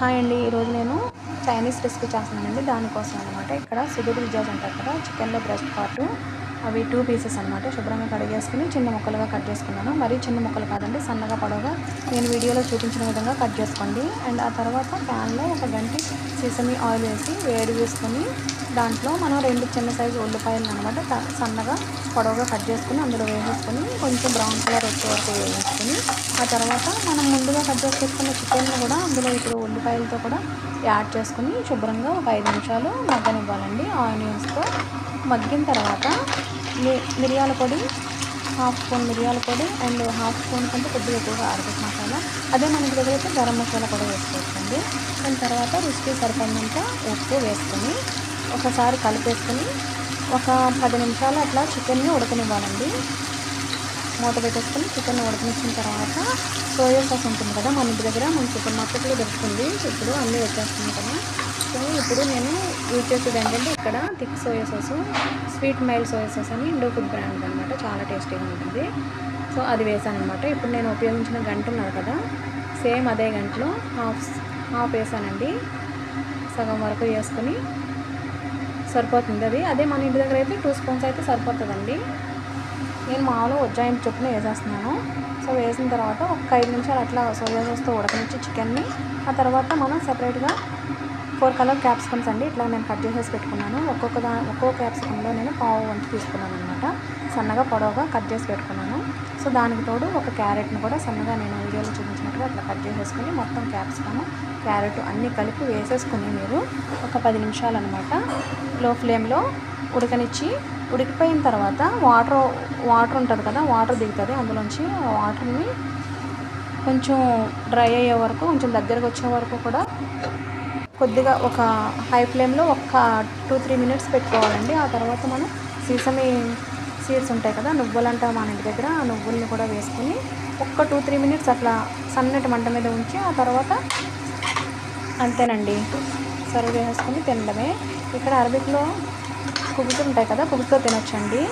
Hi అండి ఈరోజు నేను చైనీస్ రెసిపీ చేస్తున్నానండి. దానికోసం అనమాట ఇక్కడ సుధీర్ విజాజ్ అంటారు కదా చికెన్లో బ్రెస్ట్ పార్ట్ అవి టూ పీసెస్ అనమాట శుభ్రంగా కడిగేసుకుని చిన్న ముక్కలుగా కట్ చేసుకున్నాను. మరీ చిన్న ముక్కలు కాదండి సన్నగా పొడవుగా. నేను వీడియోలో చూపించిన విధంగా కట్ చేసుకోండి. అండ్ ఆ తర్వాత ప్యాన్లో ఒక గంటి సీసమి ఆయిల్ వేసి వేడి వేసుకొని దాంట్లో మనం రెండు చిన్న సైజు ఉల్లిపాయలు అనమాట సన్నగా పొడవుగా కట్ చేసుకుని అందులో వేసేసుకొని కొంచెం బ్రౌన్ కలర్ వచ్చే వరకు వేయించుకొని ఆ తర్వాత మనం ముందుగా కట్ చేసి పెట్టుకున్న చికెన్ కూడా అందులో ఇప్పుడు ఉల్లిపాయలతో కూడా యాడ్ చేసుకుని శుభ్రంగా ఒక ఐదు నిమిషాలు మగ్గనివ్వాలండి. ఆనియన్స్తో మగ్గిన తర్వాత మి- మిరియాల పొడి హాఫ్ స్పూన్ మిరియాల పొడి అండ్ హాఫ్ స్పూన్ కంటే కొద్దిగా ఎక్కువగా ఆర్గట్ మసాలా. అదే మనకి దగ్గర అయితే గరం మసాలా కూడా వేసుకోవచ్చండి. దాని తర్వాత రుచికి సరిపడినంత ఉప్పు వేసుకొని ఒకసారి కలిపేసుకొని ఒక పది నిమిషాలు అట్లా చికెన్ని ఉడకనివ్వాలండి. మూత పెట్టేసుకొని చికెన్ ఉడకనిచ్చిన తర్వాత సోయా సాస్ ఉంటుంది కదా మన ఇంటి దగ్గర మన సూపర్ మార్కెట్లో దొరుకుతుంది. ఇప్పుడు అన్నీ వచ్చేస్తున్నాయి కదా. సో ఇప్పుడు నేను యూజ్ చేసేది ఏంటంటే ఇక్కడ thick soya sauce sweet mild soya sauce అని ఇండో ఫుడ్ బ్రాండ్ అనమాట చాలా టేస్టీగా ఉంటుంది. సో అది వేసాను అనమాట ఇప్పుడు నేను ఉపయోగించిన గంట ఉన్నారు కదా సేమ్ అదే గంటలో హాఫ్ హాఫ్ వేసానండి. సగం వరకు వేసుకొని సరిపోతుంది అది. అదే మన ఇంటి దగ్గర అయితే టూ స్పూన్స్ అయితే సరిపోతుందండి. నేను మామూలుగా ఉజ్జాయింపు చొప్పున వేసేస్తున్నాను. సో వేసిన తర్వాత ఒక ఐదు నిమిషాలు అట్లా సోయా సాస్తో ఉడకనిచ్చి చికెన్ని ఆ తర్వాత మనం సపరేట్గా ఫోర్ కలర్ క్యాప్సికమ్స్ అండి ఇట్లా నేను కట్ చేసేసి పెట్టుకున్నాను. ఒక్కొక్క దా ఒక్కొక్క క్యాప్సికంలో నేను పావు వంతు తీసుకున్నాను అనమాట సన్నగా పొడవుగా కట్ చేసి పెట్టుకున్నాను. సో దానికి తోడు ఒక క్యారెట్ని కూడా సన్నగా నేను వీడియోలో చూపించినట్టుగా అట్లా కట్ చేసేసుకుని మొత్తం క్యాప్సికమ్ క్యారెట్ అన్నీ కలిపి వేసేసుకుని మీరు ఒక పది నిమిషాలు అనమాట లో ఫ్లేమ్లో ఉడకనిచ్చి ఉడికిపోయిన తర్వాత వాటర్ వాటర్ ఉంటుంది కదా వాటర్ దిగుతుంది. అందులోంచి ఆ వాటర్ని కొంచెం డ్రై అయ్యే వరకు కొంచెం దగ్గరకు వచ్చే వరకు కూడా కొద్దిగా ఒక హై ఫ్లేమ్లో ఒక టూ త్రీ మినిట్స్ పెట్టుకోవాలండి. ఆ తర్వాత మనం సీసమి సీడ్స్ ఉంటాయి కదా నువ్వులు అంటాం మన ఇంటి దగ్గర ఆ నువ్వుల్ని కూడా వేసుకుని ఒక్క టూ త్రీ మినిట్స్ అట్లా సన్నటి మంట మీద ఉంచి ఆ తర్వాత అంతేనండి. సర్వ్ చేసుకుని తినడమే. ఇక్కడ అరబిక్లో కుబుసు ఉంటాయి కదా కుబుసుతో తినొచ్చండి.